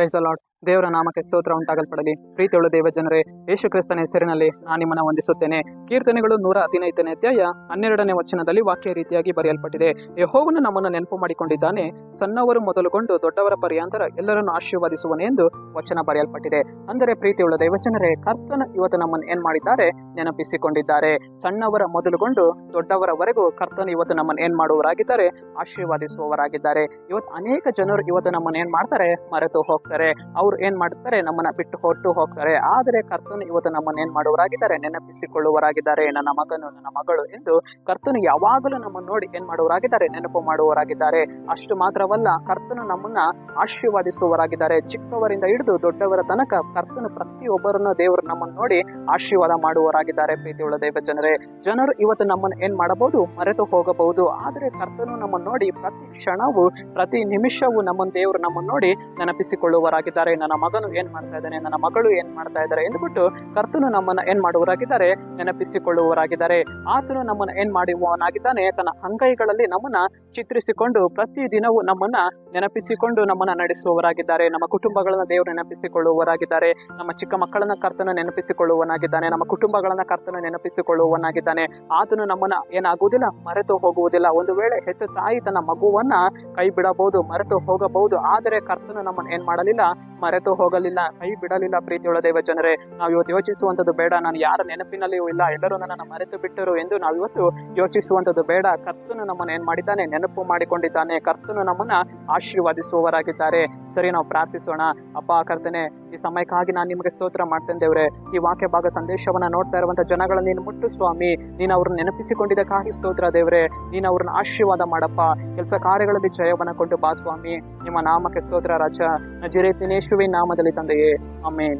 Thanks a lot. ದೇವರ ನಾಮಕ್ಕೆ ಸ್ತೋತ್ರ ಉಂಟಾಗಲ್ಪಡಲಿ. ಪ್ರೀತಿಯುಳ್ಳ ದೇವ ಜನರೇ ಯೇಸು ಕ್ರಿಸ್ತನ ಹೆಸರಿನಲ್ಲಿ ನಾನು ನಿಮ್ಮನ್ನ ವಂದಿಸುತ್ತೇನೆ. ಕೀರ್ತನೆಗಳು ನೂರ ಹದಿನೈದನೇ ಅಧ್ಯಾಯ ಹನ್ನೆರಡನೇ ವಚನದಲ್ಲಿ ವಾಕ್ಯ ರೀತಿಯಾಗಿ ಬರೆಯಲ್ಪಟ್ಟಿದೆ. ಯಹೋವನು ನಮ್ಮನ್ನು ನೆನಪು ಮಾಡಿಕೊಂಡಿದ್ದಾನೆ. ಸಣ್ಣವರು ಮೊದಲುಗೊಂಡು ದೊಡ್ಡವರ ಪರ್ಯಾಂತರ ಎಲ್ಲರನ್ನು ಆಶೀರ್ವದಿಸುವನು ಎಂದು ವಚನ ಬರೆಯಲ್ಪಟ್ಟಿದೆ. ಅಂದರೆ ಪ್ರೀತಿಯುಳ್ಳ ದೇವಜನರೇ, ಕರ್ತನ ಇವತ್ತು ನಮ್ಮನ್ನು ಏನ್ ಮಾಡಿದ್ದಾರೆ? ನೆನಪಿಸಿಕೊಂಡಿದ್ದಾರೆ. ಸಣ್ಣವರ ಮೊದಲುಗೊಂಡು ದೊಡ್ಡವರವರೆಗೂ ಕರ್ತನ ಇವತ್ತು ನಮ್ಮನ್ನು ಏನ್ ಮಾಡುವವರಾಗಿದ್ದಾರೆ? ಆಶೀರ್ವಾದಿಸುವವರಾಗಿದ್ದಾರೆ. ಇವತ್ತು ಅನೇಕ ಜನರು ಇವತ್ತು ನಮ್ಮನ್ನು ಏನ್ ಮಾಡ್ತಾರೆ? ಮರೆತು ಹೋಗ್ತಾರೆ. ಅವ್ರು ಏನ್ ಮಾಡ್ತಾರೆ, ನಮ್ಮನ್ನ ಬಿಟ್ಟು ಹೊರಟು ಹೋಗ್ತಾರೆ. ಆದರೆ ಕರ್ತನು ಇವತ್ತು ನಮ್ಮನ್ನ ಏನ್ ಮಾಡುವರಾಗಿದ್ದಾರೆ? ನೆನಪಿಸಿಕೊಳ್ಳುವರಾಗಿದ್ದಾರೆ ನನ್ನ ಮಗನು ನನ್ನ ಮಗಳು ಎಂದು ಕರ್ತನು ಯಾವಾಗಲೂ ನಮ್ಮನ್ನು ನೋಡಿ ಏನ್ ಮಾಡುವರಾಗಿದ್ದಾರೆ? ನೆನಪು ಮಾಡುವವರಾಗಿದ್ದಾರೆ. ಅಷ್ಟು ಮಾತ್ರವಲ್ಲ, ಕರ್ತನು ನಮ್ಮನ್ನ ಆಶೀರ್ವಾದಿಸುವವರಾಗಿದ್ದಾರೆ. ಚಿಕ್ಕವರಿಂದ ಹಿಡಿದು ದೊಡ್ಡವರ ತನಕ ಕರ್ತನು ಪ್ರತಿಯೊಬ್ಬರನ್ನು ದೇವರು ನಮ್ಮನ್ನು ನೋಡಿ ಆಶೀರ್ವಾದ ಮಾಡುವವರಾಗಿದ್ದಾರೆ ಪ್ರೀತಿಯುಳ್ಳ ದೇವ ಜನರೇ ಜನರು ಇವತ್ತು ನಮ್ಮನ್ನು ಏನ್ ಮಾಡಬಹುದು? ಮರೆತು ಹೋಗಬಹುದು. ಆದರೆ ಕರ್ತನು ನಮ್ಮನ್ನು ನೋಡಿ ಪ್ರತಿ ಕ್ಷಣವು, ಪ್ರತಿ ನಿಮಿಷವೂ ನಮ್ಮನ್ನು ದೇವರು ನಮ್ಮನ್ನು ನೋಡಿ ನೆನಪಿಸಿಕೊಳ್ಳುವರಾಗಿದ್ದಾರೆ ನನ್ನ ಮಗನು ಏನ್ ಮಾಡ್ತಾ ಇದ್ದಾನೆ, ನನ್ನ ಮಗಳು ಏನ್ ಮಾಡ್ತಾ ಇದ್ದಾರೆ ಎಂದ್ಬಿಟ್ಟು ಕರ್ತನು ನಮ್ಮನ್ನ ಏನ್ ಮಾಡುವರಾಗಿದ್ದಾರೆ ನೆನಪಿಸಿಕೊಳ್ಳುವವರಾಗಿದ್ದಾರೆ. ಆತನು ನಮ್ಮನ್ನ ಏನ್ ಮಾಡುವವನಾಗಿದ್ದಾನೆ, ತನ್ನ ಅಂಗೈಗಳಲ್ಲಿ ನಮ್ಮನ್ನ ಚಿತ್ರಿಸಿಕೊಂಡು ಪ್ರತಿ ದಿನವೂ ನಮ್ಮನ್ನ ನೆನಪಿಸಿಕೊಂಡು ನಮ್ಮನ್ನ ನಡೆಸುವವರಾಗಿದ್ದಾರೆ. ನಮ್ಮ ಕುಟುಂಬಗಳನ್ನ ದೇವರು ನೆನಪಿಸಿಕೊಳ್ಳುವವರಾಗಿದ್ದಾರೆ. ನಮ್ಮ ಚಿಕ್ಕ ಮಕ್ಕಳನ್ನ ಕರ್ತನ ನೆನಪಿಸಿಕೊಳ್ಳುವನಾಗಿದ್ದಾನೆ ನಮ್ಮ ಕುಟುಂಬಗಳನ್ನ ಕರ್ತನ ನೆನಪಿಸಿಕೊಳ್ಳುವನಾಗಿದ್ದಾನೆ ಆತನು ನಮ್ಮನ್ನ ಏನಾಗುವುದಿಲ್ಲ, ಮರೆತು ಹೋಗುವುದಿಲ್ಲ. ಒಂದು ವೇಳೆ ಹೆಚ್ಚು ತಾಯಿ ತನ್ನ ಮಗುವನ್ನ ಕೈ ಬಿಡಬಹುದು, ಮರೆತು ಹೋಗಬಹುದು, ಆದರೆ ಕರ್ತನು ನಮ್ಮನ್ನ ಏನ್ ಮಾಡಲಿಲ್ಲ ಮರೆತು ಹೋಗಲಿಲ್ಲ. ಕೈ ಬಿಡಲಿಲ್ಲ ಪ್ರೀತಿಯೊಳ ದೇವ ಜನರೇ ನಾವು ಇವತ್ತು ಯೋಚಿಸುವಂಥದ್ದು ಬೇಡ. ನಾನು ಯಾರ ನೆನಪಿನಲ್ಲಿಯೂ ಇಲ್ಲ. ಎಲ್ಲರೂ ನನ್ನನ್ನು ಮರೆತು ಬಿಟ್ಟರು ಎಂದು ನಾವು ಇವತ್ತು ಯೋಚಿಸುವಂಥದ್ದು ಬೇಡ. ಕರ್ತನು ನಮ್ಮನ್ನು ಏನ್ ಮಾಡಿದ್ದಾನೆ? ನೆನಪು ಮಾಡಿಕೊಂಡಿದ್ದಾನೆ. ಕರ್ತನು ನಮ್ಮನ್ನ ಆಶೀರ್ವಾದಿಸುವವರಾಗಿದ್ದಾರೆ. ಸರಿ, ನಾವು ಪ್ರಾರ್ಥಿಸೋಣ. ಅಪ್ಪ, ಕರ್ತನೆ, ಈ ಸಮಯಕ್ಕಾಗಿ ನಾನು ನಿಮಗೆ ಸ್ತೋತ್ರ ಮಾಡ್ತೇನೆ ದೇವ್ರೆ. ಈ ವಾಕ್ಯ ಭಾಗ ಸಂದೇಶವನ್ನ ನೋಡ್ತಾ ಇರುವಂತ ಜನಗಳನ್ನ ನೀನು ಮುಟ್ಟು, ಸ್ವಾಮಿ. ನೀನು ಅವ್ರನ್ನ ನೆನಪಿಸಿಕೊಂಡಿದ್ದಕ್ಕಾಗಿ ಸ್ತೋತ್ರ ದೇವ್ರೆ. ನೀನು ಅವ್ರನ್ನ ಆಶೀರ್ವಾದ ಮಾಡಪ್ಪ. ಕೆಲಸ ಕಾರ್ಯಗಳಲ್ಲಿ ಜಯವನ್ನ ಕೊಟ್ಟು ಬಾ, ಸ್ವಾಮಿ. ನಿಮ್ಮ ನಾಮಕ್ಕೆ ಸ್ತೋತ್ರ, ರಾಜ. இயேசுவின் நாமதலை தந்தையே. அமேன்